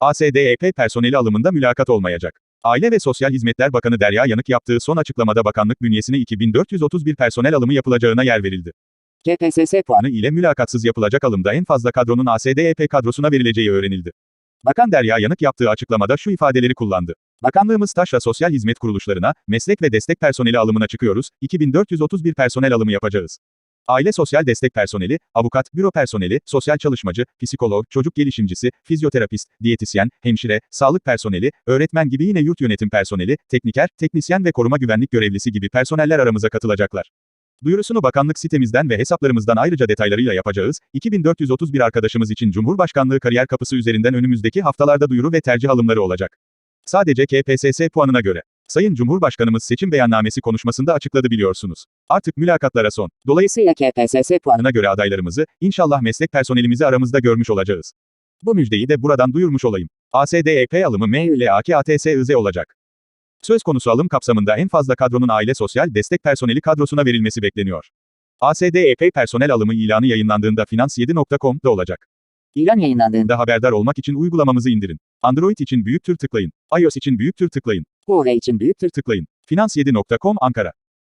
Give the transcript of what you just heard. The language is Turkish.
ASDEP personeli alımında mülakat olmayacak. Aile ve Sosyal Hizmetler Bakanı Derya Yanık yaptığı son açıklamada bakanlık bünyesine 2431 personel alımı yapılacağına yer verildi. KPSS puanı ile mülakatsız yapılacak alımda en fazla kadronun ASDEP kadrosuna verileceği öğrenildi. Bakan Derya Yanık yaptığı açıklamada şu ifadeleri kullandı. Bakanlığımız taşra sosyal hizmet kuruluşlarına, meslek ve destek personeli alımına çıkıyoruz, 2431 personel alımı yapacağız. Aile sosyal destek personeli, avukat, büro personeli, sosyal çalışmacı, psikolog, çocuk gelişimcisi, fizyoterapist, diyetisyen, hemşire, sağlık personeli, öğretmen gibi yine yurt yönetim personeli, tekniker, teknisyen ve koruma güvenlik görevlisi gibi personeller aramıza katılacaklar. Duyurusunu bakanlık sitemizden ve hesaplarımızdan ayrıca detaylarıyla yapacağız. 2431 arkadaşımız için Cumhurbaşkanlığı kariyer kapısı üzerinden önümüzdeki haftalarda duyuru ve tercih alımları olacak. Sadece KPSS puanına göre. Sayın Cumhurbaşkanımız seçim beyannamesi konuşmasında açıkladı biliyorsunuz. Artık mülakatlara son. Dolayısıyla KPSS puanı puanına göre adaylarımızı, inşallah meslek personelimizi aramızda görmüş olacağız. Bu müjdeyi de buradan duyurmuş olayım. ASDEP alımı MÜLAKATSIZ olacak. Söz konusu alım kapsamında en fazla kadronun aile sosyal destek personeli kadrosuna verilmesi bekleniyor. ASDEP personel alımı ilanı yayınlandığında finans7.com'da olacak. ilan yayınlandığında Da haberdar olmak için uygulamamızı indirin. Android için büyük tür tıklayın. iOS için büyük tür tıklayın. Huawei için büyük Tır tıklayın. Finans7.com Ankara